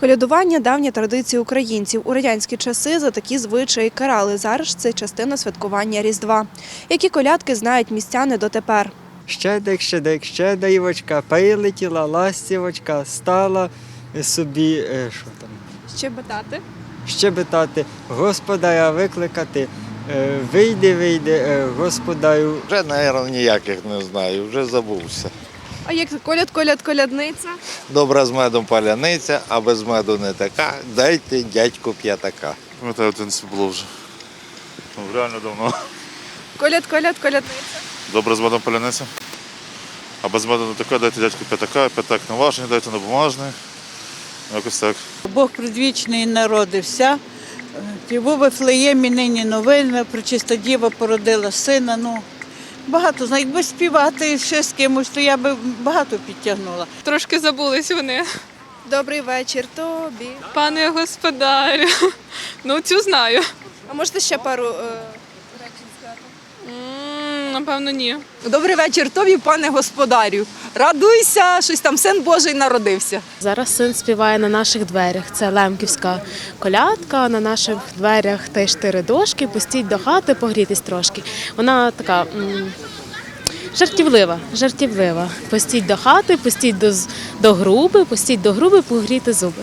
Колядування давня традиція українців. У радянські часи за такі звичаї карали. Зараз це частина святкування Різдва. Які колядки знають містяни дотепер. Щедик, щедик, щедивочка, прилетіла, ластівочка, стала собі, е, що там, Щебетати. щебетати, господаря викликати, е, вийди, вийди, е, господарю. Вже, мабуть, ніяких не знаю, вже забувся. А як коляд, коляд, колядниця? Добра з медом паляниця, а без меду не така. Дайте дядьку п'ятака. Пам'ятаю, в дитинстві було вже. Ну, реально давно. Коляд, коляд, колядниця. Добре з медом поляниця. А без меду не така, дайте дядьку п'ятака, п'ятак на важний, дайте на бумажний. Якось так. Бог предвічний народився. Був Вифлеємі нині новина, причиста діва породила сина. Ну, багато знаю. Якби співати ще з кимось, то я би багато підтягнула. Трошки забулись вони. Добрий вечір тобі. Пане господарю. Ну, цю знаю. А можете ще пару е, речень сказати? Напевно, ні. Добрий вечір тобі, пане господарю. Радуйся, щось там син Божий народився. Зараз син співає на наших дверях. Це лемківська колядка. На наших дверях теж чотири дошки. Пустіть до хати, погрітись трошки. Вона така. м, Жартівлива, жартівлива. Пустіть до хати, пустіть до, до груби, пустіть до груби, погріти зуби.